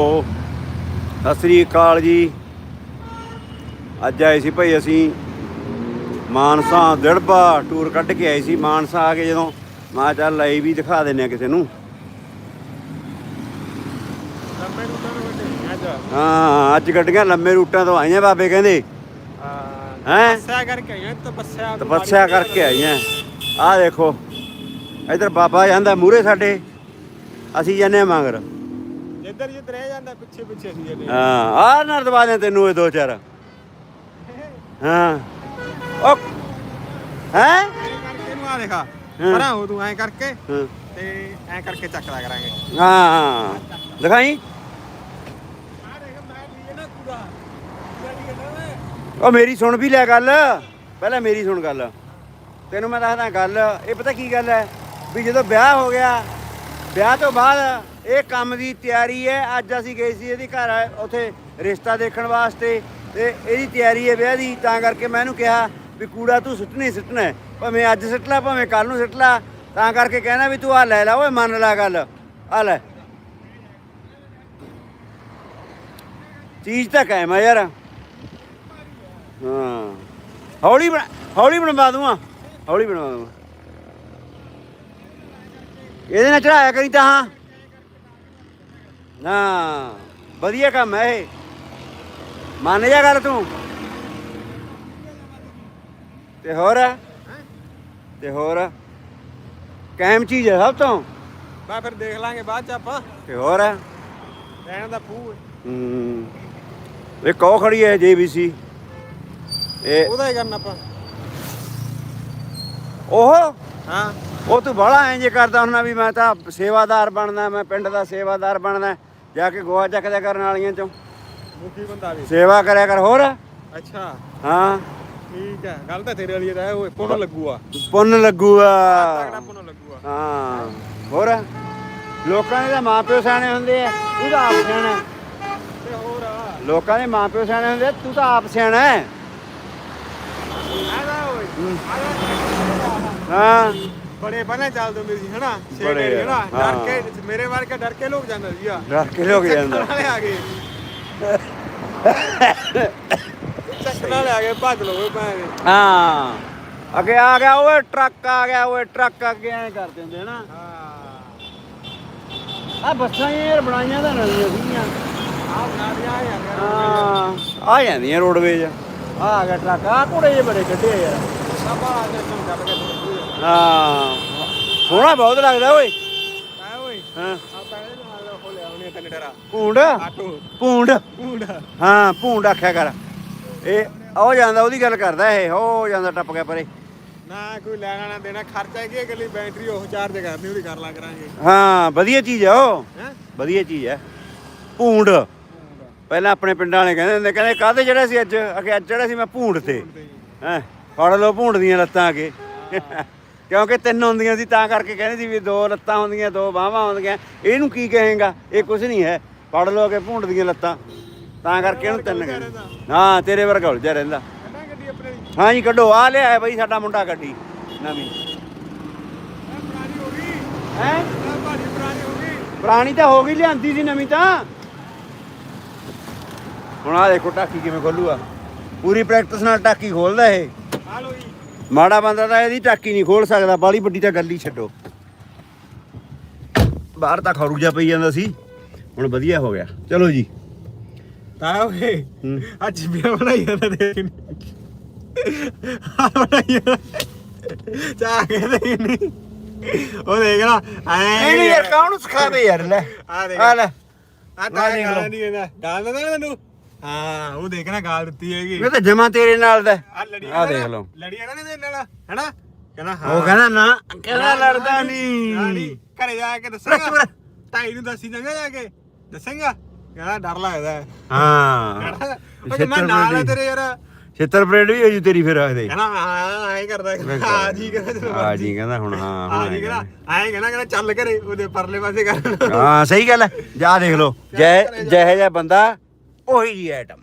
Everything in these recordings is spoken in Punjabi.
ਸਤਿ ਸ੍ਰੀ ਅਕਾਲ ਜੀ। ਅੱਜ ਆਏ ਸੀ ਭਾਈ ਅਸੀਂ ਮਾਨਸਾ ਦਿੜਬਾ ਟੂਰ ਕੱਢ ਕੇ ਆਏ ਸੀ। ਮਾਨਸਾ ਆ ਕੇ ਜਦੋਂ ਮੈਂ ਚੱਲ ਲਾਈਵ ਵੀ ਦਿਖਾ ਦਿੰਨੇ ਆ ਕਿਸੇ ਨੂੰ। ਅੱਜ। ਹਾਂ ਅੱਜ ਗੱਡੀਆਂ ਲੰਮੇ ਰੂਟਾਂ ਤੋਂ ਆਈਆਂ ਬਾਬੇ ਕਹਿੰਦੇ। ਹੈਂ? ਤਪੱਸਿਆ ਕਰਕੇ ਆਈਆਂ ਤਪੱਸਿਆ ਤਪੱਸਿਆ ਕਰਕੇ ਆਈਆਂ। ਆਹ ਦੇਖੋ ਇਧਰ ਬਾਬਾ ਜਾਂਦਾ ਮੂਰੇ ਸਾਡੇ। ਅਸੀਂ ਜਾਂਦੇ ਮਗਰ। ਜਿੱਧਰ ਜਿੱਧਰ ਰਹਿ ਜਾਂਦਾ ਪਿੱਛੇ ਪਿੱਛੇ ਸੀ ਇਹਨੇ ਹਾਂ। ਆਹ ਨਾਲ ਦਵਾ ਦੇ ਤੈਨੂੰ ਇਹ ਦੋ ਚਾਰ। ਹਾਂ। ਉਹ ਹੈ? ਕਰਕੇ ਨੂੰ ਆ ਦੇਖਾ। ਪਰਾਂ ਹੋ ਤੂੰ ਐ ਕਰਕੇ ਹਾਂ। ਤੇ ਐ ਕਰਕੇ ਚੱਕਦਾ ਕਰਾਂਗੇ। ਹਾਂ ਦਿਖਾਈ? ਆ ਉਹ ਮੇਰੀ ਸੁਣ ਵੀ ਲੈ ਗੱਲ। ਪਹਿਲਾਂ ਮੇਰੀ ਸੁਣ ਗੱਲ। ਤੈਨੂੰ ਮੈਂ ਦੱਸਦਾ ਗੱਲ। ਇਹ ਪਤਾ ਕੀ ਗੱਲ ਹੈ? ਵੀ ਜਦੋਂ ਵਿਆਹ ਹੋ ਗਿਆ ਵਿਆਹ ਤੋਂ ਬਾਅਦ ਇਹ ਕੰਮ ਦੀ ਤਿਆਰੀ ਹੈ। ਅੱਜ ਅਸੀਂ ਗਏ ਸੀ ਇਹਦੀ ਘਰ, ਉੱਥੇ ਰਿਸ਼ਤਾ ਦੇਖਣ ਵਾਸਤੇ ਤੇ ਇਹਦੀ ਤਿਆਰੀ ਹੈ ਵਿਆਹ ਦੀ। ਤਾਂ ਕਰਕੇ ਮੈਂ ਇਹਨੂੰ ਕਿਹਾ ਵੀ ਕੂੜਾ ਤੂੰ ਸੁੱਟਣਾ ਹੀ ਸੁੱਟਣਾ ਭਾਵੇਂ ਅੱਜ ਸੁੱਟ ਲਾ, ਭਾਵੇਂ ਕੱਲ ਨੂੰ ਸੁੱਟ ਲਾ। ਤਾਂ ਕਰਕੇ ਕਹਿਣਾ ਵੀ ਤੂੰ ਆ ਲੈ ਲਾ ਓਏ, ਮੰਨ ਲੈ ਗੱਲ। ਆ ਲੈ। ਚੀਜ਼ ਤਾਂ ਕਾਇਮ ਆ ਯਾਰ। ਹਾਂ। ਹੌਲੀ ਬਣਾ, ਹੌਲੀ ਬਣਵਾ ਦੂੰਗਾ। ਹੌਲੀ ਬਣਵਾ ਦੂੰਗਾ। ਇਹਦੇ ਨਾਲ ਚੜਾਇਆ ਕਰੀ ਤਾਂ ਹਾਂ। ਨਾ ਵਧੀਆ ਕੰਮ ਹੈ ਇਹ। ਮੰਨ ਜਾ ਗੱਲ ਤੂੰ। ਤੇ ਹੋਰ? ਤੇ ਹੋਰ? ਕਾਇਮ ਚੀਜ਼ ਹੈ ਸਭ ਤੋਂ। ਬਾ ਫਿਰ ਦੇਖ ਲਾਂਗੇ ਬਾਅਦ ਚ ਆਪਾਂ। ਤੇ ਹੋਰ? ਰਹਿਣ ਦਾ ਫੂ ਹੂੰ। ਇਹ ਕੋ ਖੜੀ ਹੈ ਜੀਬੀਸੀ ਇਹ ਉਹਦਾ ਹੀ ਕਰਨਾ ਆਪਾਂ। ਉਹ ਹਾਂ। ਉਹ ਤੂੰ ਬੜਾ ਐਂ ਜੇ ਕਰਦਾ ਹੁੰਦਾ ਵੀ ਮੈਂ ਤਾਂ ਸੇਵਾਦਾਰ ਬਣਨਾ ਮੈਂ ਪਿੰਡ ਦਾ ਸੇਵਾਦਾਰ ਬਣਨਾ ਜਾ ਕੇ ਗੋਆ ਚੱਕਦਿਆ ਕਰਨ ਵਾਲੀਆਂ ਚੋਂ। ਮੁਖੀ ਬੰਦਾ ਵੀ। ਸੇਵਾ ਕਰਿਆ ਕਰ ਹੋਰ? ਅੱਛਾ। ਹਾਂ। ਠੀਕ ਹੈ। ਗੱਲ ਤਾਂ ਤੇਰੇ ਵਾਲੀ ਹੈ ਓਏ ਪੁੰਨ ਲੱਗੂਆ। ਪੁੰਨ ਲੱਗੂਗਾ ਤਗੜਾ ਪੁੰਨ ਲੱਗੂਆ। ਹਾਂ। ਹੋਰ? ਲੋਕਾਂ ਦੇ ਤਾਂ ਮਾਪਿਓ ਸਿਆਣੇ ਹੁੰਦੇ ਆ ਤੂੰ ਤਾਂ ਆਪ ਸਿਆਣਾ। ਤੇ ਹੋਰ ਆ। ਲੋਕਾਂ ਦੇ ਮਾਪਿਓ ਸਿਆਣੇ ਹੁੰਦੇ ਆ, ਤੂੰ ਤਾਂ ਆਪ ਸਿਆਣਾ ਹੈ। ਆਦਾ ਓਏ। ਹੂੰ। ਆਦਾ ਹਾਂ। ਬੜੇ ਬਣੇ ਚੱਲਦੇ ਹੁੰਦੇ ਸੀ ਹਨਾ? ਬੜੇ ਬੜੇ ਆ, ਹਨਾ? ਡਰ ਹਾਂ। ਕੇ ਮੇਰੇ ਵਰਗੇ ਡਰ ਕੇ ਲੋਕ ਜਾਂਦੇ ਸੀ ਆ ਡਰ ਕੇ ਲੋਕ ਜਾਂਦਾ। ਵਾਲੇ ਆ ਗਏ। ਚੱਕਣ ਵਾਲੇ ਆ ਗਏ ਭੱਜ ਲੋ ਭਾਵੇਂ ਦੇ ਹਾਂ। ਅੱਗੇ ਆ ਗਿਆ ਓਏ ਟਰੱਕ ਆ ਗਿਆ ਓਏ ਟਰੱਕ ਅੱਗੇ ਐ ਕਰ ਦਿੰਦੇ ਨਾ ਹਾਂ। ਆ ਬੱਸਾਂ ਯਾਰ ਬਣਾਈਆਂ ਤਾਂ ਨਵੀਆਂ ਸੀਗੀਆਂ। ਆ ਬਣਾ ਦਿਆ ਯਾਰ ਹਾਂ। ਆ ਜਾਂਦੀਆਂ ਰੋਡਵੇਜ। ਆ ਆ ਗਿਆ ਟਰੱਕ। ਆ ਘੋੜੇ ਜੇ ਬੜੇ ਕੱਢੇ ਆ ਯਾਰ। ਸਭਾ ਤੂੰ ਕੇ। ਹਾਂ। ਸੋਹਣਾ ਬਹੁਤ ਲੱਗਦਾ ਓਏ। ਆ ਓਏ। ਹਾਂ। ਆ ਪਹਿਲੇ ਨਾਲ ਹੋ ਲਿਆ ਉਹਨੇ ਤੈਨੂੰ ਡਰਾ ਭੂੰਡ? ਆਟੋ। ਭੂੰਡ? ਊੜਾ ਹਾਂ ਭੂੰਡ ਆਖਿਆ ਕਰ। ਇਹ ਉਹ ਜਾਂਦਾ ਉਹਦੀ ਗੱਲ ਕਰਦਾ ਇਹ। ਹੋ ਜਾਂਦਾ ਟੱਪ ਗਿਆ ਪਰੇ। ਨਾ ਕੋਈ ਲੈਣਾ ਨਾ ਦੇਣਾ ਖਰਚਾ ਕੀ ਗੱਲੀ ਬੈਟਰੀ ਉਹ ਚਾਰਜ ਕਰਨੀ ਉਹਦੀ ਕਰ ਲਾ ਕਰਾਂਗੇ। ਹਾਂ ਵਧੀਆ ਚੀਜ਼ ਆ ਉਹ। ਵਧੀਆ ਚੀਜ਼ ਹੈ ਭੂੰਡ। ਪਹਿਲਾਂ ਆਪਣੇ ਪਿੰਡਾਂ ਵਾਲੇ ਕਹਿੰਦੇ ਹੁੰਦੇ ਕਹਿੰਦੇ ਕਾਹਦੇ ਜਿਹੜਾ ਸੀ ਅੱਜ? ਅੱਜ ਜਿਹੜਾ ਸੀ ਮੈਂ ਭੂੰਡ ਤੇ। ਹੈ। ਫੜ ਲਓ ਭੂੰਡ ਦੀਆਂ ਲੱਤਾਂ ਆ ਕੇ। ਕਿਉਂਕਿ ਤਿੰਨ ਹੁੰਦੀਆਂ ਸੀ ਤਾਂ ਕਰਕੇ ਕਹਿੰਦੇ ਸੀ ਵੀ ਦੋ ਲੱਤਾਂ ਹੁੰਦੀਆਂ ਦੋ ਬਾਹਾਂ ਹੁੰਦੀਆਂ। ਇਹਨੂੰ ਕੀ ਕਹੇਗਾ? ਇਹ ਕੁਝ ਨਹੀਂ ਹੈ। ਫੜ ਲਓ ਕਿ ਭੂੰਡ ਦੀਆਂ ਲੱਤਾਂ। ਤਾਂ ਕਰਕੇ ਇਹਨੂੰ ਤਿੰਨ ਕਹਿੰਦੇ। ਹਾਂ ਤੇਰੇ ਵਰਗਾ ਉਲਝਿਆ ਰਹਿੰਦਾ। ਹਾਂ ਜੀ ਕੱਢੋ। ਆ ਲਿਆ ਬਈ ਸਾਡਾ ਮੁੰਡਾ ਗੱਡੀ ਨਵੀਂ। ਪੁਰਾਣੀ ਹੋ ਗਈ। ਹੈ? ਇਹ ਭਾਰੀ ਪੁਰਾਣੀ ਹੋ ਗਈ। ਪੁਰਾਣੀ ਤਾਂ ਹੋ ਗਈ ਲਿਆਂਦੀ ਸੀ ਨਵੀਂ ਤਾਂ। ਹੁਣ ਆ ਦੇਖੋ ਟਾਕੀ ਕਿਵੇਂ ਖੋਲੂਗਾ। ਪੂਰੀ ਪ੍ਰੈਕਟਿਸ ਨਾਲ ਟਾਕੀ ਖੋਲਦਾ ਇਹ। ਆ ਲੋ ਜੀ। ਮਾੜਾ ਬੰਦਾ ਤਾਂ ਇਹਦੀ ਟਾਕੀ ਨਹੀਂ ਖੋਲ ਸਕਦਾ ਬਾਲੀ ਵੱਡੀ ਤਾਂ ਗੱਲ ਹੀ ਛੱਡੋ। ਬਾਹਰ ਤਾਂ ਖਰੂ ਪਈ ਜਾਂਦਾ ਸੀ ਹੁਣ ਵਧੀਆ ਹੋ ਗਿਆ। ਚਲੋ ਜੀ। ਤਾਂ ਓਏ। ਅੱਜ ਵੀ ਬਣਾਈ ਜਾਂਦਾ ਦੇਖ ਆ ਬਣਾਈ ਚਾਹ ਕੇ ਦੇਖ ਨੀ। ਉਹ ਦੇਖ ਨਾ ਐ ਇਹਨੂੰ ਯਾਰ ਕੌਣ ਸਿਖਾਵੇ ਯਾਰ ਲੈ। ਆ ਦੇਖ ਆ ਲੈ। ਆ ਤਾਂ ਨਹੀਂ ਇਹਦਾ ਗਾਲ ਦਿੰਦਾ ਨਾ ਤੈਨੂੰ? ਹਾਂ ਉਹ ਦੇਖ ਨਾ ਗਾਲ ਦਿੱਤੀ ਹੈਗੀ। ਇਹ ਤਾਂ ਜਮਾ ਤੇਰੇ ਨਾਲ ਦਾ। ਆ ਲੜੀ ਆ ਦੇਖ ਲਓ। ਲੜੀ ਨਾ ਇਹਦੇ ਨਾਲ ਹੈਨਾ? ਕਹਿੰਦਾ ਹਾਂ। ਉਹ ਕਹਿੰਦਾ ਨਾ ਕਹਿੰਦਾ ਲੜਦਾ ਨਹੀਂ ਘਰੇ ਜਾ ਕੇ ਦੱਸਾਂਗਾ। ਤਾਈ ਨੂੰ ਦੱਸੀ ਜਾਂਗਾ ਜਾ ਕੇ। ਦੱਸਾਂਗਾ। ਕਹਿੰਦਾ ਡਰ ਲੱਗਦਾ। ਹੈ। ਹਾਂ। ਉਹ ਜੇ ਮੈਂ ਨਾਲ ਤੇਰੇ ਯਾਰ। ਛੇਤਰ ਪਰੇਡ ਵੀ ਹੋ ਜੂ ਤੇਰੀ ਫਿਰ ਆਖਦੇ। ਕਹਿੰਦਾ ਹਾਂ ਐਂ ਕਰਦਾ ਹਾਂ ਜੀ ਕਹਿੰਦਾ ਆ ਜੀ ਕਹਿੰਦਾ ਹੁਣ ਹਾਂ ਹਾਂ ਜੀ ਕਹਿੰਦਾ ਐਂ ਕਹਿੰਦਾ ਕਹਿੰਦਾ ਚੱਲ ਕਰੇ ਉਹਦੇ ਪਰਲੇ ਪਾਸੇ ਕਰ। ਹਾਂ ਸਹੀ ਗੱਲ ਹੈ। ਜਾ ਦੇਖ ਲਓ। ਜੈ। ਜਿਹੇ ਜਿਹਾ ਬੰਦਾ ਉਹੀ ਜੀ ਆਈਟਮ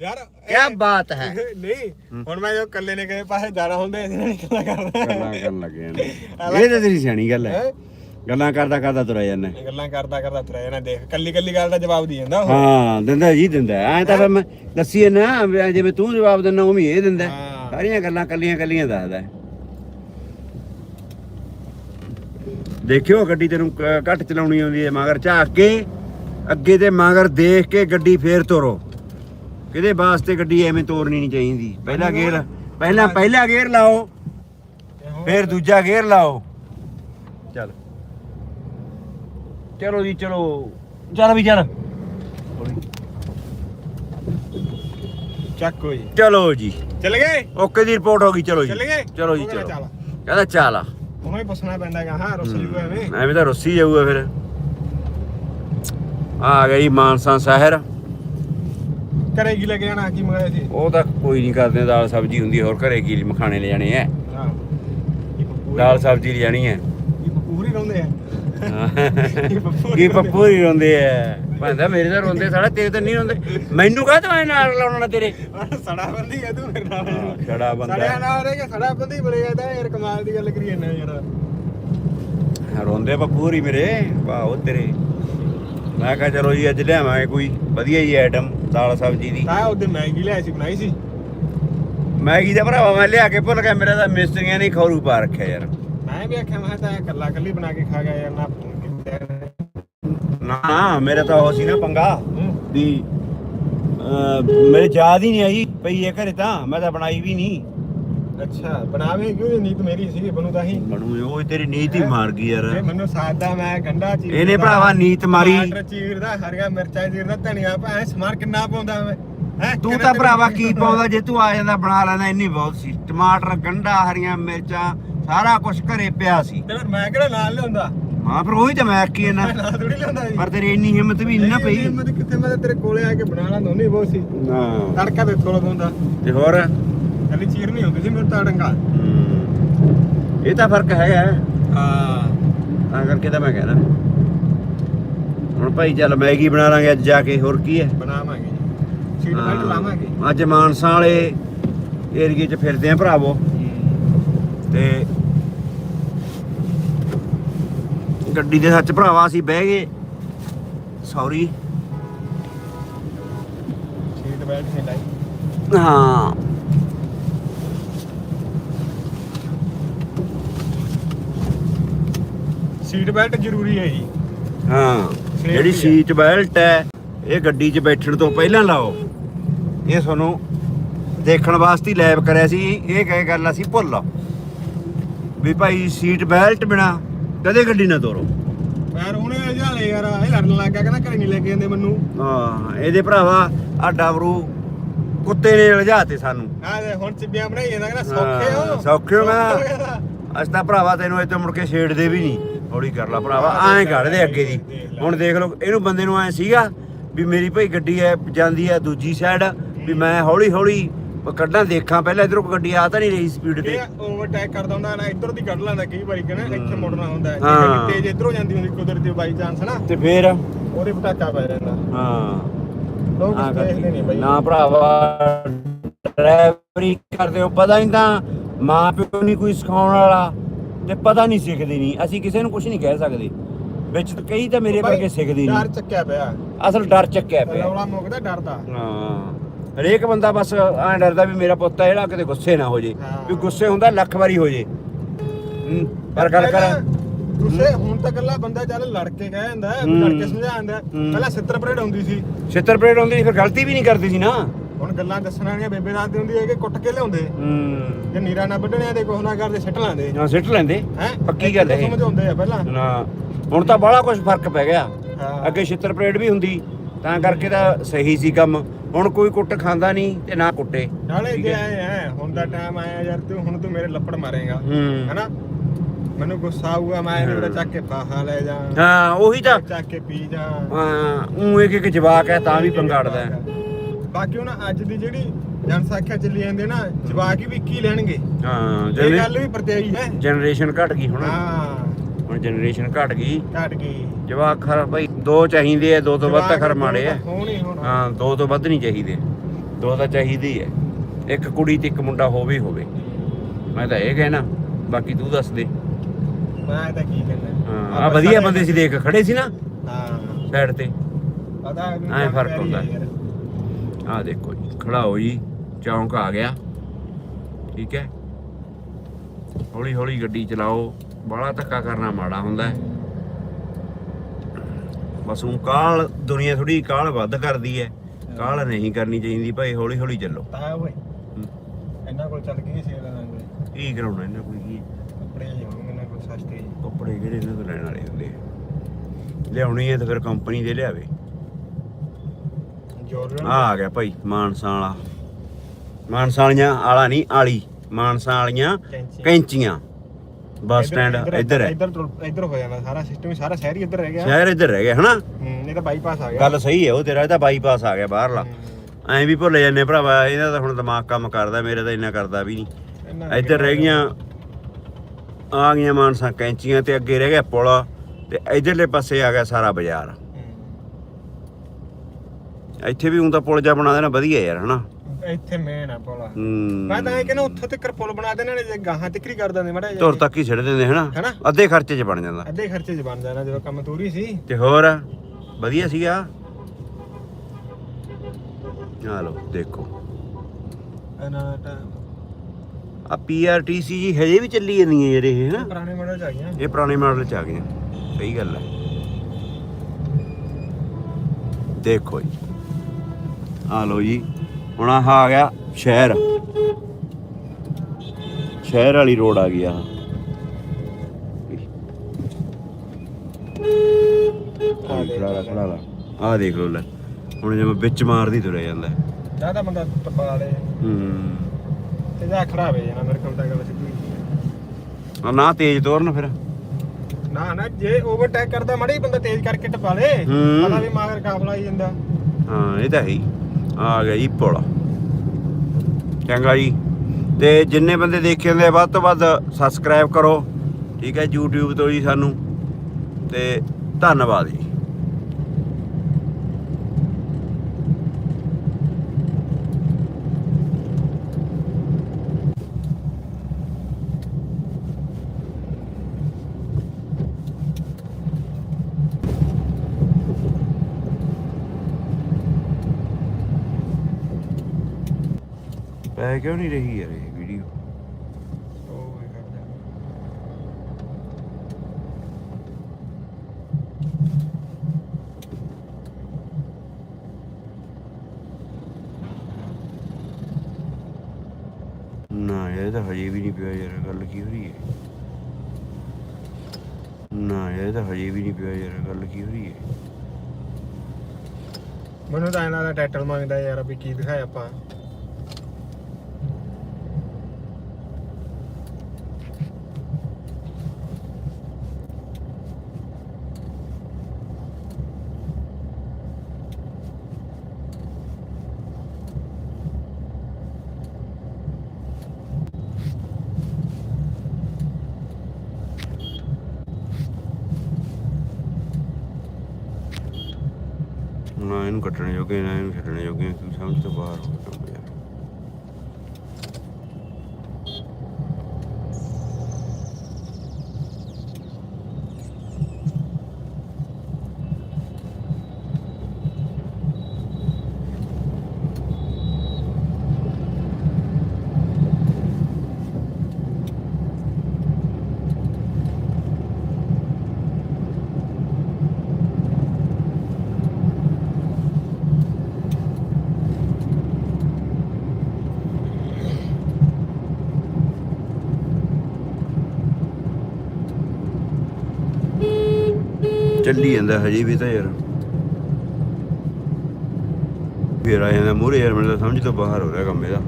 ਯਾਰ ਕੀ ਬਾਤ ਹੈ। ਨਹੀਂ ਹੁਣ ਮੈਂ ਜੋ ਇਕੱਲੇ ਨੇ ਕਹੇ ਪਾਸੇ ਜਾਣਾ ਹੁੰਦਾ ਇਹਦੇ ਨਾਲ ਨਿਕਲਦਾ ਕਰਦਾ ਗੱਲਾਂ ਕਰਨ ਲੱਗੇ ਨੇ। ਇਹ ਤਾਂ ਤੇਰੀ ਸਿਆਣੀ ਗੱਲ ਹੈ। ਹੈਂ? ਗੱਲਾਂ ਕਰਦਾ ਕਰਦਾ ਤੁਰਿਆ ਜਾਂਦਾ ਇਹ ਗੱਲਾਂ ਕਰਦਾ ਕਰਦਾ ਤੁਰਿਆ ਜਾਣਾ ਦੇਖ ਕੱਲੀ ਕੱਲੀ ਗੱਲ ਦਾ ਜਵਾਬ ਦੀ ਜਾਂਦਾ ਉਹ। ਹਾਂ ਦਿੰਦਾ ਜੀ ਦਿੰਦਾ ਐਂ ਤਾਂ ਫਿਰ ਮੈਂ ਦੱਸੀ ਨਾ ਵੀ ਐਂ ਜਿਵੇਂ ਤੂੰ ਜਵਾਬ ਦਿੰਦਾ ਉਵੇਂ ਹੀ ਇਹ ਦਿੰਦਾ ਹਾਂ। ਸਾਰੀਆਂ ਗੱਲਾਂ ਕੱਲੀਆਂ ਕੱਲੀਆਂ ਦੱਸਦਾ ਦੇਖਿਓ ਗੱਡੀ ਤੈਨੂੰ ਕ- ਘੱਟ ਚਲਾਉਣੀ ਆਉਂਦੀ ਹੈ ਮਗਰ ਝਾਕ ਕੇ ਅੱਗੇ ਤੇ ਮਗਰ ਦੇਖ ਕੇ ਗੱਡੀ ਫੇਰ ਤੋਰੋ। ਕਿਹਦੇ ਵਾਸਤੇ ਗੱਡੀ ਐਵੇਂ ਤੋਰਨੀ ਨਹੀਂ ਚਾਹੀਦੀ? ਪਹਿਲਾ ਗੇਅਰ ਪਹਿਲਾਂ ਪਹਿਲਾ ਗੇਅਰ ਲਾਓ ਫੇਰ ਦੂਜਾ ਗੇਅਰ ਲਾਓ। ਚੱਲ। ਚਲੋ ਜੀ ਚਲੋ। ਚੱਲ ਵੀ ਚੱਲ। ਚੱਕ ਹੋਈ ਚਲੋ ਜੀ। ਚੱਲ ਗਏ? ਓਕੇ ਦੀ ਰਿਪੋਰਟ ਹੋ ਗਈ ਚਲੋ ਜੀ। ਚੱਲ ਗਏ? ਚਲੋ ਜੀ ਚਲੋ। ਕਹਿੰਦਾ ਚੱਲ। ਉਹਨੂੰ ਹੀ ਪੁੱਛਣਾ ਪੈਂਦਾ ਗਾ ਹਾਂ ਰੁੱਸ ਜੂਗਾ ਐਵੇਂ। ਐਵੇਂ ਤਾਂ ਰੁੱਸੀ ਜਾਊਗਾ ਫਿਰ। ਆ ਗਈ ਮਾਨਸਾ ਸ਼ਹਿਰ। ਘਰੇ ਕੀ ਲੈ ਕੇ ਜਾਣਾ ਕੀ ਮੰਗਾਇਆ ਸੀ? ਉਹ ਤਾਂ ਕੋਈ ਨਹੀਂ ਕਰਦੇ ਦਾਲ ਸਬਜ਼ੀ ਹੁੰਦੀ ਹੋਰ ਘਰੇ ਕੀ ਮਖਾਣੇ ਲੈ ਜਾਣੇ ਐ। ਹਾਂ। ਦਾਲ ਸਬਜ਼ੀ ਲੈ ਜਾਣੀ ਐ। ਕੀ ਪੱਪੂ ਹੀ। ਰੋਂਦੇ ਐ? ਭਾਂਦਾ ਮੇਰੇ ਤਾਂ ਰੋਂਦੇ ਸਾਲਾ ਤੇਰੇ ਤਾਂ ਨਹੀਂ ਰੋਂਦੇ। ਮੈਨੂੰ ਕਾਹ ਤੂੰ ਐ ਨਾਲ ਲਾਉਣਾ ਤੇਰੇ? ਸੜਾ ਬੰਦੀ ਹੈ ਤੂੰ ਮੇਰੇ ਨਾਲ। ਸੜਾ ਬੰਦਾ। ਸੜਿਆ ਨਾਲ ਰੇ ਕਿ ਸੜਾ ਬੰਦੀ ਬੜੇ ਤਾਂ ਯਾਰ ਕਮਾਲ ਦੀ ਗੱਲ ਕਰੀ ਜਾਂਦਾ ਯਾਰ। ਰੋਂਦੇ ਪੱਪੂ ਹੀ ਮੇਰੇ ਵਾਹ ਤੇਰੇ। ਮੈਂ ਕਿਹਾ ਚਲੋ ਜੀ ਅੱਜ ਲਿਆਵਾਂਗੇ ਕੋਈ ਵਧੀਆ ਜੀ ਆਈਟਮ ਦਾਲ ਸਬਜ਼ੀ ਦੀ। ਤਾਂ ਉਹਦੇ ਮੈਗੀ ਲਿਆਈ ਸੀ ਬਣਾਈ ਸੀ? ਮੈਗੀ ਦਾ ਭਰਾਵਾ ਮੈਂ ਲਿਆ ਕੇ ਭੁੱਲ ਗਿਆ ਮੇਰਾ ਤਾਂ ਮਿਸਤਰੀਆਂ ਨੇ ਖੌਰੂ ਪਾ ਰੱਖਿਆ ਯਾਰ। ਮੈਂ ਵੀ ਆਖਿਆ ਮੈਂ ਤਾਂ ਕੱਲਾ ਕੱਲੀ ਬਣਾ ਕੇ ਖਾ ਗਿਆ ਯਾਰ ਨਾ ਨਾ ਮੇਰਾ ਤਾਂ ਉਹ ਸੀ ਨਾ ਪੰਗਾ ਵੀ ਮੇਰੇ ਯਾਦ ਹੀ ਨਹੀਂ ਆਈ ਪਈ ਇਹ ਘਰੇ ਤਾਂ ਮੈਂ ਤਾਂ ਬਣਾਈ ਵੀ ਨਹੀਂ। ਅੱਛਾ ਬਣਾਵੇ ਕਿਉਂ ਇਹ ਨੀਤ ਮੇਰੀ ਸੀ ਬਣੂ ਤਾਂ ਹੀ। ਬਣੂ ਉਹ ਤੇਰੀ ਨੀਤ ਹੀ ਮਾਰ ਗਈ ਯਾਰ। ਇਹ ਮੈਨੂੰ ਸਾਦਾ ਮੈਂ ਗੰਡਾ ਚੀਰ ਇਹਨੇ ਭਰਾਵਾ ਨੀਤ ਮਾਰੀ। ਟਮਾਟਰ ਚੀਰਦਾ ਹਰੀਆਂ ਮਿਰਚਾਂ ਚੀਰਦਾ ਧਨੀਆ ਪਾ ਸਮਾਨ ਕਿੰਨਾ ਪਾਉਂਦਾ ਮੈਂ? ਹੈ ਤੂੰ ਤਾਂ ਭਰਾਵਾ ਕੀ ਪਾਉਂਦਾ ਜੇ ਤੂੰ ਆ ਜਾਂਦਾ ਬਣਾ ਲੈਂਦਾ ਇੰਨੀ ਬਹੁਤ ਸੀ। ਟਮਾਟਰ ਗੰਢਾ ਹਰੀਆਂ ਮਿਰਚਾਂ ਸਾਰਾ ਕੁਝ ਘਰੇ ਪਿਆ ਸੀ। ਤੇ ਮੈਂ ਕਿਹੜਾ ਨਾਲ ਲਿਆਉਂਦਾ? ਹਾਂ ਪਰ ਉਹੀ ਤਾਂ ਮੈਂ ਕੀ ਇਹਨਾਂ ਥੋੜੀ ਲਿਆਉਂਦਾ ਜੀ। ਪਰ ਤੇਰੀ ਇੰਨੀ ਹਿੰਮਤ ਵੀ ਇੰਨਾ ਪਈ। ਮੈਂ ਕਿੱਥੇ ਮੈਂ ਤੇਰੇ ਕੋਲੇ ਆ ਕੇ ਬਣਾ ਲਾਂ ਦੋਨੇ ਬਹੁਤ ਸੀ। ਨਾ ਤੜਕਾ ਥੋੜਾ ਪਾਉਂਦਾ ਤੇ ਹੋਰ? ਕੱਲੀ ਚੀਰ ਨਹੀਂ ਹੁੰਦੀ ਸੀ ਮੇਰੇ ਤਾਂ ਡੰਗਾ। ਇਹ ਤਾਂ ਫ਼ਰਕ ਹੈਗਾ। ਹਾਂ। ਤਾਂ ਕਰਕੇ ਤਾਂ ਮੈਂ ਕਹਿੰਦਾ ਹੁਣ ਭਾਈ ਚੱਲ ਮੈਗੀ ਬਣਾ ਲਾਂਗੇ ਅੱਜ ਜਾ ਕੇ ਹੋਰ ਕੀ ਹੈ? ਬਣਾਵਾਂਗੇ ਸੀਟ ਬੈਲਟ ਹਾਂ, ਲਾਵਾਂਗੇ। ਅੱਜ ਮਾਨਸਾ ਵਾਲੇ ਏਰੀਏ 'ਚ ਫਿਰਦੇ ਆ ਭਰਾਵੋ। ਤੇ ਗੱਡੀ ਦੇ ਸੱਚ ਭਰਾਵਾ ਅਸੀਂ ਬਹਿ ਗਏ। ਸੌਰੀ ਸੀਟ ਬੈਲਟ ਨਹੀਂ ਲਾਈ। ਹਾਂ। ਸੀਟ ਬੈਲਟ ਜ਼ਰੂਰੀ ਹੈ ਜੀ। ਹਾਂ ਜਿਹੜੀ। ਸੀਟ ਬੈਲਟ ਹੈ ਇਹ ਗੱਡੀ 'ਚ ਬੈਠਣ ਤੋਂ ਪਹਿਲਾਂ ਲਾਓ। ਇਹ ਤੁਹਾਨੂੰ ਦੇਖਣ ਵਾਸਤੇ ਲੈਬ ਕਰਿਆ ਸੀ। ਇਹ ਕਹੇ ਗੱਲ ਅਸੀਂ ਭੁੱਲ ਵੀ ਭਾਈ ਸੀਟ ਬੈਲਟ ਬਿਨਾ ਕਦੇ ਗੱਡੀ ਨਾ ਤੋਰੋ। ਯਾਰ ਉਹਨੇ ਜਾਲੇ ਯਾਰ ਇਹ ਲੜਨ ਲੱਗ ਗਿਆ ਕਹਿੰਦਾ ਘਰੇ ਨਹੀਂ ਲੈ ਕੇ ਜਾਂਦੇ ਮੈਨੂੰ। ਹਾਂ ਇਹਦੇ ਭਰਾਵਾ ਆ ਡਾਬਰੂ ਕੁੱਤੇ ਨੇ ਲਜਾਤੇ ਸਾਨੂੰ। ਦੇ ਹੁਣ ਚਿੱਬੀਆਂ ਬਣਾਈ ਜਾਂਦਾ ਕਹਿੰਦਾ ਸੌਖੇ ਹੋ। ਹਾਂ, ਸੌਖੇ ਹੋ ਮੈਂ। ਹੋ। ਅਸੀਂ ਤਾਂ ਭਰਾਵਾ ਤੈਨੂੰ ਇੱਥੇ ਮੁੜ ਕੇ ਛੇੜਦੇ ਵੀ ਨਹੀਂ। ਹੌਲੀ ਕਰ ਲਾ ਭਰਾਵਾ ਐਂ ਕੱਢਦੇ ਅੱਗੇ ਦੀ। ਹੁਣ ਦੇਖ ਲਓ ਇਹਨੂੰ ਬੰਦੇ ਨੂੰ ਐ ਸੀਗਾ ਵੀ ਮੇਰੀ ਭਾਈ ਗੱਡੀ ਐ ਜਾਂਦੀ ਐ ਦੂਜੀ ਸਾਈਡ ਵੀ ਮੈਂ ਹੌਲੀ ਹੌਲੀ ਕੱਢਾਂ ਦੇਖਾਂ ਪਹਿਲਾਂ ਇਧਰੋਂ ਗੱਡੀ ਆ ਤਾਂ ਨਹੀਂ ਰਹੀ ਸਪੀਡ ਤੇ। ਇਹ ਓਵਰਟੇਕ ਕਰਦਾ ਹੁੰਦਾ ਨਾ ਇੱਧਰ ਦੀ ਕੱਢ ਲੈਂਦਾ ਕਈ ਵਾਰੀ ਕਹਿੰਦਾ ਇੱਥੇ ਮੁੜਨਾ ਹੁੰਦਾ ਹੈ ਜੇ ਹਾਂ। ਗੱਡੀ ਤੇਜ਼ ਇੱਧਰੋਂ ਜਾਂਦੀ ਹੁੰਦੀ ਕੁਦਰਤੀ ਬਾਈ ਚਾਂਸ ਨਾ ਤੇ ਫੇਰ? ਉਹਦੇ ਪਟਾਕਾ ਪੈ ਜਾਂਦਾ। ਹਾਂ। ਲੋਕ ਆ ਦੇਖਦੇ ਨਹੀਂ ਬਾਈ। ਨਾ ਭਰਾਵਾ ਡਰਾਈਵਰੀ ਕਰਦੇ ਹੋ ਪਤਾ ਨਹੀਂ ਤਾਂ ਮਾਂ ਪਿਓ ਨਹੀਂ ਕੋਈ ਸਿਖਾਉਣ ਵਾਲਾ। ਤੇ ਪਤਾ ਨਹੀਂ ਸਿੱਖਦੇ ਨਹੀਂ। ਅਸੀਂ ਕਿਸੇ ਨੂੰ ਕੁਝ ਨਹੀਂ ਕਹਿ ਸਕਦੇ। ਵਿੱਚ ਤਾਂ ਕਈ ਤਾਂ ਮੇਰੇ ਵਰਗੇ ਸਿੱਖਦੇ ਡਰ ਨਹੀਂ ਚੱਕਿਆ ਪਿਆ। ਅਸਲ ਡਰ ਚੱਕਿਆ ਪਿਆ। ਰੌਲਾ ਮੁੱਕਦਾ ਡਰਦਾ ਹਾਂ। ਹਰੇਕ ਬੰਦਾ ਬਸ ਐਂ ਡਰਦਾ ਵੀ ਮੇਰਾ ਪੁੱਤ ਆ ਜਿਹੜਾ ਕਿਤੇ ਗੁੱਸੇ ਨਾ ਹੋ ਜੇ। ਹਾਂ। ਵੀ ਗੁੱਸੇ ਹੁੰਦਾ ਲੱਖ ਵਾਰੀ ਹੋ ਜੇ। ਹੂੰ, ਪਰ ਗੱਲ ਕਰ। ਗੁੱਸੇ ਹੁਣ ਤਾਂ ਗੱਲਾਂ ਬੰਦਾ ਚੱਲ ਲੜ ਕੇ ਕਹਿ ਜਾਂਦਾ ਹੈ, ਹੂੰ। ਲੜ ਕੇ ਸਮਝਾ ਜਾਂਦਾ ਹੈ। ਹੂੰ। ਪਹਿਲਾਂ ਸਿੱਤਰ ਪਰੇਡ ਹੁੰਦੀ ਸੀ। ਛਿੱਤਰ ਪਰੇਡ ਹੁੰਦੀ ਸੀ, ਫਿਰ ਗਲਤੀ ਵੀ ਨਹੀਂ ਕਰਦੀ ਸੀ ਨਾ। ਹੁਣ ਗੱਲਾਂ ਦੱਸਣ ਵਾਲੀਆਂ ਬੇਬੇ ਦੱਸਦੀ ਹੁੰਦੀ ਹੈ ਕਿ ਕੁੱਟ ਕੇ ਲਿਆਉਂਦੇ। ਹੂੰ। ਜੇ ਨੀਰਾ ਨਾ ਵੱਢਣਿਆ ਤੇ ਕੁਛ ਨਾ ਕਰਦੇ ਸਿੱਟ ਲਾਂਦੇ। ਨਾ ਸਿੱਟ ਲੈਂਦੇ। ਹੈ? ਪੱਕੀ ਗੱਲ ਇਹ। ਸਮਝਾਉਂਦੇ ਆ ਪਹਿਲਾਂ। ਨਾ ਹੁਣ ਤਾਂ ਬੜਾ ਕੁਝ ਫ਼ਰਕ ਪੈ ਗਿਆ। ਹਾਂ। ਅੱਗੇ ਛਿੱਤਰ ਪਰੇਡ ਵੀ ਹੁੰਦੀ ਤਾਂ ਕਰਕੇ ਤਾਂ ਸਹੀ ਸੀ ਕੰਮ। ਹੁਣ ਕੋਈ ਕੁੱਟ ਖਾਂਦਾ ਨਹੀਂ ਤੇ ਨਾ ਕੁੱਟੇ। ਨਾਲੇ ਜੇ ਹੈ। ਆਏ ਹੈ ਹੁਣ ਦਾ ਟਾਈਮ ਆਇਆ ਯਾਰ ਤੂੰ ਹੁਣ ਤੂੰ ਮੇਰੇ ਲੱਪੜ ਮਾਰੇਗਾ। ਹੂੰ। ਹੈਨਾ? ਮੈਨੂੰ ਗੁੱਸਾ ਆਊਗਾ ਮੈਂ ਇਹਨੂੰ ਚੱਕ ਕੇ ਫਾਹਾ ਲੈ ਜਾ। ਹਾਂ ਉਹੀ ਤਾਂ। ਚੱਕ ਕੇ ਪੀ ਜਾ। ਹਾਂ ਉਹ ਇੱਕ ਇੱਕ ਜਵਾਕ ਹੈ ਤਾਂ ਵੀ ਪੰਗਾੜਦਾ ਹੈ। ਬਾਕੀ ਹੁਣ ਅੱਜ ਦੀ ਜਿਹੜੀ ਜਨਸੰਖਿਆ ਚੱਲੀ ਜਾਂਦੀ ਨਾ ਜਵਾਕ ਵੀ ਕੀ ਲੈਣਗੇ। ਹਾਂ ਇਹ ਗੱਲ ਵੀ ਪਰਤਿਆਈ ਹੈ। ਜਨਰੇਸ਼ਨ ਘਟ ਗਈ ਹੁਣ। ਹਾਂ। ਹੁਣ ਜਨਰੇਸ਼ਨ ਘਟ ਗਈ। ਘਟ ਗਈ। ਜਵਾਕ ਖਰ ਭਾਈ ਦੋ ਚਾਹੀਦੇ ਆ ਦੋ ਤੋਂ ਵੱਧ ਤਾਂ ਖਰ ਮਾੜੇ ਆ। ਹੋਣ ਹੀ ਹੁਣ। ਹਾਂ ਦੋ ਤੋਂ ਵੱਧ ਨਹੀਂ ਚਾਹੀਦੇ। ਦੋ ਤਾਂ ਚਾਹੀਦੇ ਹੀ ਇੱਕ ਕੁੜੀ ਤੇ ਇੱਕ ਮੁੰਡਾ ਹੋਵੇ ਹੀ ਹੋਵੇ। ਮੈਂ ਤਾਂ ਇਹ ਕਹਿਣਾ ਬਾਕੀ ਤੂੰ ਦੱਸ ਦੇ। ਮੈਂ ਤਾਂ ਕੀ ਕਹਿੰਦਾ ਆ ਵਧੀਆ ਬੰਦੇ ਸੀ ਦੇਖ ਖੜੇ ਸੀ ਨਾ। ਹਾਂ। ਸਾਈਡ ਤੇ। ਪਤਾ ਐਂ ਫ਼ਰਕ ਹੁੰਦਾ। ਹੈ। ਆ ਦੇਖੋ ਜੀ ਖੜਾ ਹੋ ਜੀ ਚੌਂਕ ਆ ਗਿਆ। ਠੀਕ ਹੈ? ਹੌਲੀ ਹੌਲੀ ਗੱਡੀ ਚਲਾਓ ਬਾਹਲਾ ਧੱਕਾ ਕਰਨਾ ਮਾੜਾ ਹੁੰਦਾ ਹੈ। ਬਸ ਉਹ ਕਾਲ ਦੁਨੀਆ ਥੋੜੀ ਕਾਲ ਵੱਧ ਕਰਦੀ ਹੈ। ਕਾਲ ਨਹੀਂ ਕਰਨੀ ਚਾਹੀਦੀ ਭਾਈ ਹੌਲੀ ਹੌਲੀ ਚੱਲੋ। ਤਾਂ ਓਏ। ਇਹਨਾਂ ਕੋਲ ਚੱਲ ਗਈ ਸੇਲ ਲਾਂਗੇ ਕੀ ਕਰਾਉਣਾ ਇਹਨਾਂ ਕੋਈ ਕੀ? ਕੱਪੜੇ ਹੋਣਗੇ ਇਹਨਾਂ ਕੋਲ ਸਸਤੇ। ਕੱਪੜੇ ਜਿਹੜੇ ਇਹਨਾਂ ਤੋਂ ਲੈਣ ਵਾਲੇ ਹੁੰਦੇ ਲਿਆਉਣੀ ਹੈ ਤਾਂ ਫਿਰ ਕੰਪਨੀ ਦੇ ਲਿਆਵੇ। ਜੋਰਨ ਆ ਆ ਗਿਆ ਭਾਈ ਮਾਨਸਾ ਵਾਲਾ। ਮਾਨਸਾ ਵਾਲੀਆਂ ਆਲਾ ਨਹੀਂ ਆਲੀ। ਮਾਨਸਾ ਵਾਲੀਆਂ ਕੈਂਚੀ। ਕੈਂਚੀਆਂ। ਬੱਸ ਸਟੈਂਡ ਇੱਧਰ ਹੈ। ਇੱਧਰ ਇੱਧਰ ਹੋ ਜਾਣਾ ਸਾਰਾ ਸਿਸਟਮ ਸਾਰਾ ਸ਼ਹਿਰ ਹੀ ਇੱਧਰ ਰਹਿ ਗਿਆ। ਸ਼ਹਿਰ ਇੱਧਰ ਰਹਿ ਗਿਆ ਹਨਾ? ਹੂੰ, ਇਹ ਤਾਂ ਬਾਈਪਾਸ ਆ ਗਿਆ। ਗੱਲ ਸਹੀ ਹੈ ਉਹ ਤੇਰਾ ਇਹਦਾ ਬਾਈਪਾਸ ਆ ਗਿਆ ਬਾਹਰਲਾ। ਐਂ ਵੀ ਭੁੱਲ ਜਾਂਦੇ ਭਰਾਵਾ ਇਹਦਾ ਤਾਂ ਹੁਣ ਦਿਮਾਗ ਕੰਮ ਕਰਦਾ ਮੇਰੇ ਤਾਂ ਇੰਨਾ ਕਰਦਾ ਵੀ ਨਹੀਂ। ਇਹਨਾਂ ਦਾ ਇੱਧਰ ਰਹਿ ਗਈਆਂ ਆ ਗਈਆਂ ਮਾਨਸਾ ਕੈਂਚੀਆਂ ਤੇ ਅੱਗੇ ਰਹਿ ਗਿਆ ਪੁਲ ਤੇ ਇਧਰਲੇ ਪਾਸੇ ਆ ਗਿਆ ਸਾਰਾ ਬਾਜ਼ਾਰ। ਹੂੰ। ਇੱਥੇ ਵੀ ਹੁਣ ਤਾਂ ਪੁਲ ਜਾ ਬਣਾ ਦੇਣਾ ਵਧੀਆ ਯਾਰ ਹਨਾ? ਇੱਥੇ ਮੇਨ ਆ ਪੋਲਾ ਹੂੰ। ਮੈਂ ਤਾਂ ਇਹ ਕਹਿੰਦਾ ਉੱਥੋਂ ਤੱਕ ਪੁਲ ਬਣਾ ਦੇਣਾ ਨੇ ਜੇ ਗਾਹਾਂ ਤੱਕ ਹੀ ਕਰ ਦਿੰਦੇ ਮੜਾ ਤੁਰ ਤੱਕ ਹੀ ਛੱਡ ਦਿੰਦੇ ਹਨਾ? ਅੱਧੇ ਖਰਚੇ 'ਚ ਬਣ ਜਾਂਦਾ। ਅੱਧੇ ਖਰਚੇ 'ਚ ਬਣ ਜਾਣਾ ਜਦੋਂ ਕੰਮ ਤੂਰੀ ਸੀ। ਤੇ ਹੋਰ? ਵਧੀਆ ਸੀਗਾ? ਆ ਲੋ ਦੇਖੋ। ਆ ਪੀਆਰਟੀਸੀ ਜੀ ਹਜੇ ਵੀ ਚੱਲੀ ਜਾਂਦੀਆਂ ਯਾਰ ਇਹ ਹਨਾ? ਪੁਰਾਣੇ ਮਾਡਲ 'ਚ ਆ ਗਈਆਂ। ਇਹ ਪੁਰਾਣੇ ਮਾਡਲ ਚ ਆ ਗਏ ਸਹੀ ਗੱਲ ਹੈ ਦੇਖੋ ਜੀ। ਆ ਲੋ ਜੀ। ਹੁਣ ਆਹ ਆ ਗਿਆ ਸ਼ਹਿਰ। ਸ਼ਹਿਰ ਵਾਲੀ ਰੋਡ ਆ ਗਈ ਆ। ਆ ਖੜਾ ਖੜਾ ਆ ਦੇਖ ਲੋ ਲੈ। ਹੁਣ ਜਿਵੇਂ ਵਿੱਚ ਮਾਰਦੀ ਤੁਰਿਆ ਜਾਂਦਾ। ਹੈ। ਜਾਂ ਤਾਂ ਬੰਦਾ ਟੱਪਾ ਲੇ ਹੂੰ। ਤੇ ਜਾ ਖੜਾ ਹੋ ਜਾਣਾ ਮੇਰੇ ਕੋਲ ਤਾਂ ਗੱਲ ਸਿੱਧੀ ਆ ਨਾ ਤੇਜ਼ ਤੋਰਨ ਫਿਰ। ਨਾ ਨਾ ਜੇ ਓਵਰਟੇਕ ਕਰਦਾ ਮੜੇ ਬੰਦਾ ਤੇਜ਼ ਕਰਕੇ ਟਪਾ ਲੇ। ਹੂੰ। ਪਤਾ ਵੀ ਮਾਗਰ ਕਾਬਲਾ ਹੀ ਜਾਂਦਾ। ਹਾਂ ਇਹ ਤਾਂ ਹੈ ਹੀ। ਆ ਗਿਆ ਜੀ ਪੁਲ। ਚੰਗਾ ਜੀ। ਤੇ ਜਿੰਨੇ ਬੰਦੇ ਦੇਖੇ ਹੁੰਦੇ ਆ, ਵੱਧ ਤੋਂ ਵੱਧ ਸਬਸਕ੍ਰਾਈਬ ਕਰੋ। ਠੀਕ ਹੈ YouTube ਤੋਂ ਜੀ ਸਾਨੂੰ। ਤੇ ਧੰਨਵਾਦ ਜੀ। ਪੈ ਕਿਉਂ ਨਹੀਂ ਰਹੀ ਯਾਰ ਇਹ ਵੀਡੀਓ ਨਾ ਇਹ ਤਾਂ ਹਜੇ ਵੀ ਨਹੀਂ ਪਿਆ ਯਾਰ, ਗੱਲ ਕੀ ਹੋ ਰਹੀ ਹੈ? ਨਾ ਇਹ ਤਾਂ ਹਜੇ ਵੀ ਨਹੀਂ ਪਿਆ ਯਾਰ, ਗੱਲ ਕੀ ਹੋ ਰਹੀ ਹੈ? ਮੈਨੂੰ ਤਾਂ ਇਹਨਾਂ ਦਾ ਟਾਈਟਲ ਮੰਗਦਾ ਯਾਰ ਵੀ ਕੀ ਦਿਖਾਇਆ ਆਪਾਂ ਨਾ ਇਹਨੂੰ ਕੱਟਣੇ ਜੋਗੇ ਨਾ ਇਹਨੂੰ ਛੱਡਣੇ ਜੋਗੇ ਸਮਝ ਤੋਂ ਬਾਹਰ ਹੋ ਗਿਆ ਚੱਲੀ ਜਾਂਦਾ ਹਜੇ ਵੀ ਤਾਂ ਯਾਰ। ਫੇਰ ਆ ਜਾਂਦਾ ਮੂਰੇ ਯਾਰ, ਮੈਨੂੰ ਤਾਂ ਸਮਝ ਤੋਂ ਬਾਹਰ ਹੋ ਰਿਹਾ ਕੰਮ ਇਹਦਾ।